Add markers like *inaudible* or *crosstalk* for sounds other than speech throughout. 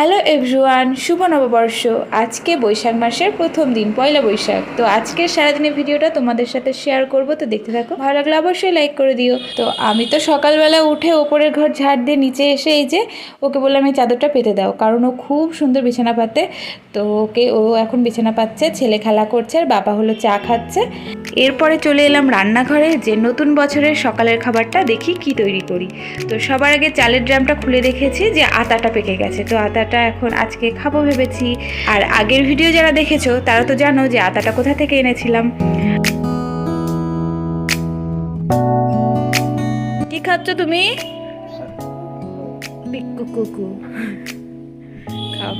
Hello everyone, শুভ নববর্ষ। আজকে বৈশাখ মাসের প্রথম দিন, পয়লা বৈশাখ। তো আজকের সারাদিনের ভিডিওটা তোমাদের সাথে শেয়ার করব। তো দেখতে থাকো। ভালো লাগলে অবশ্যই লাইক করে দিও। তো আমি তো সকালবেলা উঠে ওপরের ঘর ঝাড় দিয়ে নিচে এসে এই যে ওকে বললাম, এই চাদরটা পেতে দাও। কারণ ও খুব সুন্দর বিছানা পাতে। তো ওকে ও এখন বিছানা পাচ্ছে, ছেলে খেলা করছে, আর বাবা হলো চা খাচ্ছে। এরপরে চলে এলাম রান্নাঘরে, যে নতুন বছরের সকালের খাবারটা দেখি কি তৈরি করি। তো সবার আগে চালের ড্রামটা খুলে দেখেছি যে আতাটা পেকে গেছে। তো আটাটা এখন আজকে খাব ভেবেছি। আর আগের ভিডিও যারা দেখেছ তারা তো জানো যে আটাটা কোথা থেকে এনেছিলাম। কি খাচ্ছ তুমি? কুকু। খাও।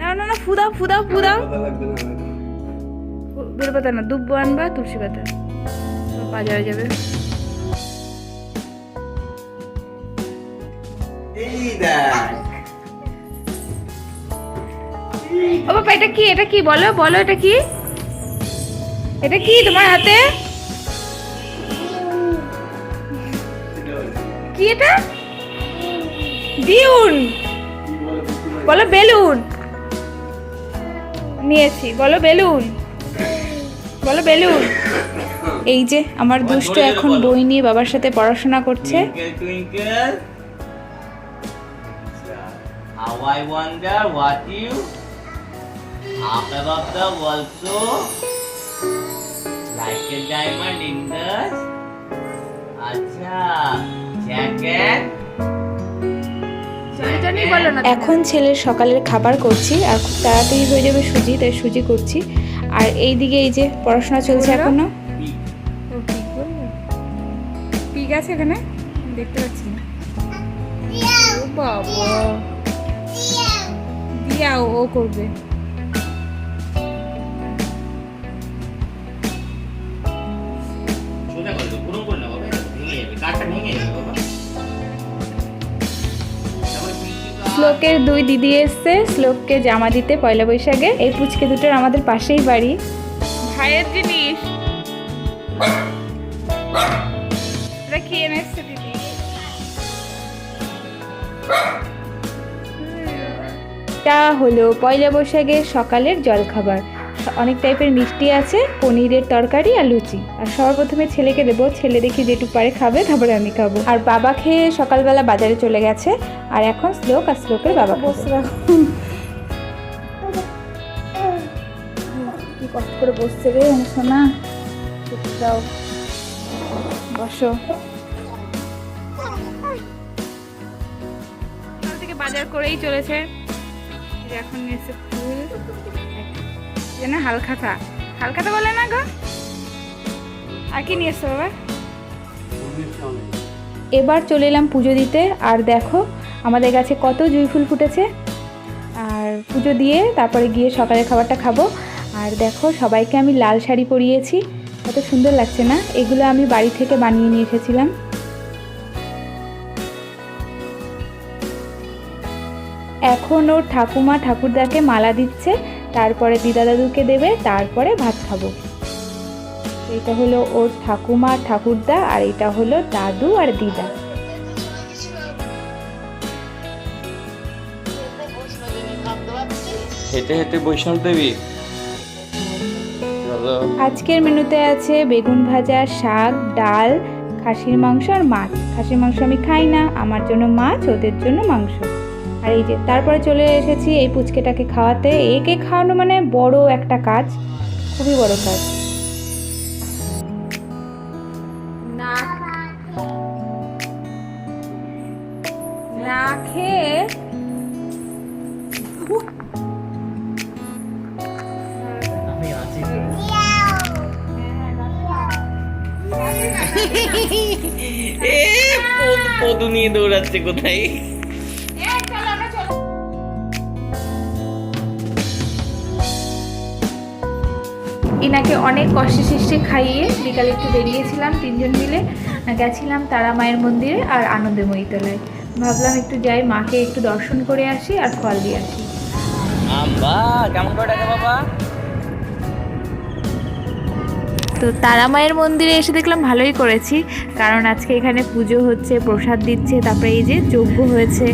না না না ফুদাও ফুদাও ফুদাও। বেল পাতা না দুব্বো আনবা তুলসী পাতা। বাজারে যাবে। ও বাবা এটা কি? এটা কি? বলো বলো এটা কি? এটা কি তোমার হাতে? কি এটা? বিউন বলো বেলুন। নিয়েছি। বলো বেলুন। বলো বেলুন। এই যে আমার দুষ্ট এখন বই নিয়ে বাবার সাথে পড়াশোনা করছে। Twinkle, twinkle. How I wonder what you up above the world so like a diamond in the আচ্ছা জ্যাকেট এখন ছেলের সকালের খাবার করছি আর খুব তাড়াতাড়ি হয়ে যাবে সুজি তাই সুজি করছি। আর এই দিকে এই যে পড়াশোনা চলছে এখনও। পিক আছে এখানে দেখতে পাচ্ছি ও বাবা দিয়া ও করবে শ্লোকের দুই দিদি এসছে শ্লোককে জামা দিতে পয়লা বৈশাখে এই পুচকে দুটোর আমাদের পাশেই বাড়ি ভাইয়ের জিনিস এটা কি এনেছে দিদি এটা হলো পয়লা বৈশাখের সকালের জলখাবার। অনেক টাইপের মিষ্টি আছে পনিরের তরকারি আর লুচি। আর সবার প্রথমে ছেলেকে দেবো ছেলে দেখি যেটুকু পারে খাবে তারপরে আমি খাব। আর বাবা খেয়ে সকালবেলা বাজারে চলে গেছে আর এখন শ্লোক আর শ্লোকের বাবা বসে রাখুন কি কষ্ট করে বসছে রে দাও। বসো। থেকে বাজার করেই চলেছে। এখন নিয়েছে ফুল। যে না হালখাতা। হালখাতা বলে না গো? আর কি নিয়ে এসছো বাবা? এবার চলে এলাম পুজো দিতে। আর দেখো আমাদের কাছে কত জুঁই ফুল ফুটেছে। আর পুজো দিয়ে তারপরে গিয়ে সকালের খাবারটা খাব। আর দেখো সবাইকে আমি লাল শাড়ি পরিয়েছি। কত সুন্দর লাগছে না? এগুলো আমি বাড়ি থেকে বানিয়ে নিয়ে এসেছিলাম। এখন ওর ঠাকুমা ঠাকুরদাকে মালা দিচ্ছে, তারপরে দিদা দাদুকে দেবে, তারপরে ভাত খাব। এটা হলো ওর ঠাকুমা, ঠাকুরদা, আর এটা হলো দাদু আর দিদা। হেঁটে হেঁটে বৈষ্ণব দেবী? আজকের মেনুতে আছে বেগুন ভাজা, শাক, ডাল, খাসির মাংস আর মাছ। খাসির মাংস আমি খাই না, আমার জন্য মাছ, ওদের জন্য মাংস। আর এই যে তারপরে চলে এসেছি এই পুচকেটাকে খাওয়াতে। একে খাওয়ানো মানে বড় একটা কাজ, খুবই বড় কাজ। এ পদু নিয়ে দৌড়াচ্ছে কোথায়? ইনাকে অনেক কষ্টে সৃষ্টি খাইয়ে বিকালে একটু বেরিয়েছিলাম তিনজন মিলে গেছিলাম তারা মায়ের মন্দিরে আর আনন্দময়ী তলায় ভাবলাম একটু যাই মাকে একটু দর্শন করে আসি আর ফল দিয়ে আসি। আম্বা কেমন করে বাবা? তো তারা মায়ের মন্দিরে এসে দেখলাম ভালোই করেছি। কারণ আজকে এখানে পুজো হচ্ছে, প্রসাদ দিচ্ছে, তারপরে এই যে যজ্ঞ হয়েছে।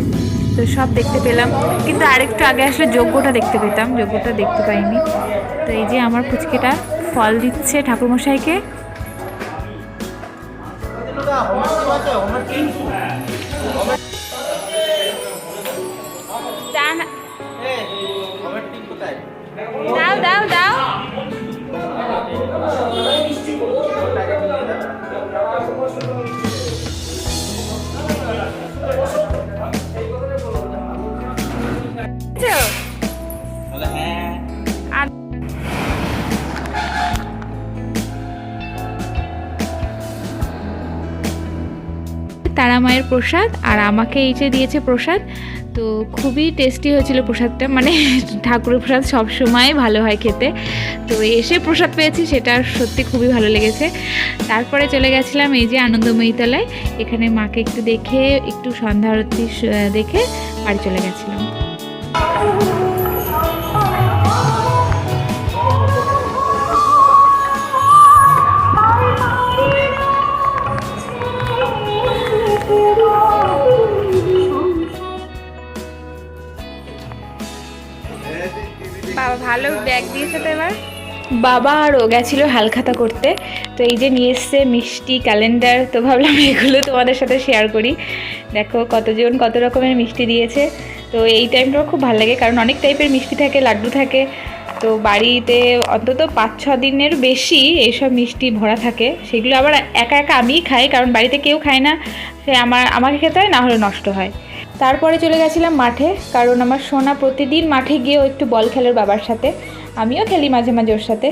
তো সব দেখতে পেলাম। কিন্তু আরেকটু আগে আসলে যজ্ঞটা দেখতে পেতাম, যজ্ঞটা দেখতে পাইনি। তো এই যে আমার ফুচকেটা ফল দিচ্ছে ঠাকুরমশাইকে। তারা মায়ের প্রসাদ আর আমাকে এই যে দিয়েছে প্রসাদ, তো খুবই টেস্টি হয়েছিল প্রসাদটা। মানে *laughs* ঠাকুরের প্রসাদ সবসময় ভালো হয় খেতে। তো এসে প্রসাদ পেয়েছি, সেটা সত্যি খুবই ভালো লেগেছে। তারপরে চলে গেছিলাম এই যে আনন্দময়ী তলায় এখানে মাকে একটু দেখে, একটু সন্ধ্যা আরতি দেখে বাড়ি চলে গেছিলাম। ব্যাগ দিয়েছে তো এবার? বাবা আর ও গেছিল হালখাতা করতে। তো এই যে নিয়ে এসছে মিষ্টি ক্যালেন্ডার তো ভাবলাম এগুলো তোমাদের সাথে শেয়ার করি। দেখো কতজন কত রকমের মিষ্টি দিয়েছে। তো এই টাইমটাও খুব ভালো লাগে, কারণ অনেক টাইপের মিষ্টি থাকে, লাড্ডু থাকে। তো বাড়িতে অন্তত পাঁচ ছ দিনের বেশি এইসব মিষ্টি ভরা থাকে। সেগুলো আবার একা একা আমিই খাই, কারণ বাড়িতে কেউ খায় না। সে আমার, আমাকে খেতে হয় না হলে নষ্ট হয়। তারপরে চলে গেছিলাম মাঠে, কারণ আমার সোনা প্রতিদিন মাঠে গিয়েও একটু বল খেলার বাবার সাথে। আমিও খেলি মাঝে মাঝে ওর সাথে।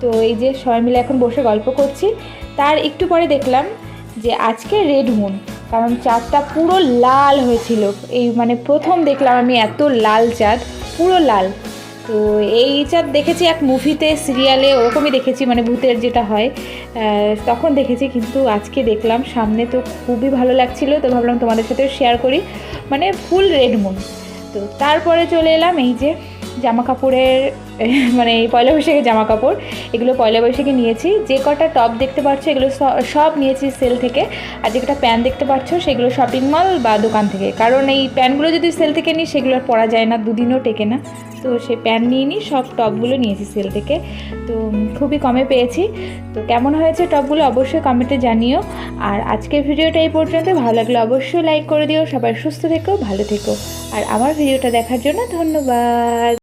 তো এই যে সবাই মিলে এখন বসে গল্প করছি। তার একটু পরে দেখলাম যে আজকে রেড মুন, কারণ চাঁদটা পুরো লাল হয়েছিল। এই মানে প্রথম দেখলাম আমি এত লাল চাঁদ, পুরো লাল। তো এই চাঁদ দেখেছি এক মুভিতে, সিরিয়ালে, ওরকমই দেখেছি মানে ভূতের যেটা হয় তখন দেখেছি, কিন্তু আজকে দেখলাম সামনে তো খুবই ভালো লাগছিল, তো ভাবলাম তোমাদের সাথে শেয়ার করি। মানে ফুল রেড মুন তো তারপরে চলে এলাম এই যে জামা কাপড়ের *laughs* মানে এই পয়লা বৈশাখের জামা কাপড় এগুলো পয়লা বৈশাখে নিয়েছি। যে কটা টপ দেখতে পাচ্ছ এগুলো সব নিয়েছি সেল থেকে। আর যে কটা প্যান্ট দেখতে পাচ্ছ সেগুলো শপিং মল বা দোকান থেকে। কারণ এই প্যান্টগুলো যদি সেল থেকে নিই, সেগুলো আর পরা যায় না, দুদিনও টেকে না। তো সেই প্যান্ট নিয়ে নিই, সব টপগুলো নিয়েছি সেল থেকে। তো খুবই কমে পেয়েছি। তো কেমন হয়েছে টপগুলো অবশ্যই কমেন্টে জানিও। আর আজকের ভিডিওটা এই পর্যন্ত ভালো লাগলে অবশ্যই লাইক করে দিও। সবাই সুস্থ থেকো, ভালো থেকো। আর আমার ভিডিওটা দেখার জন্য ধন্যবাদ।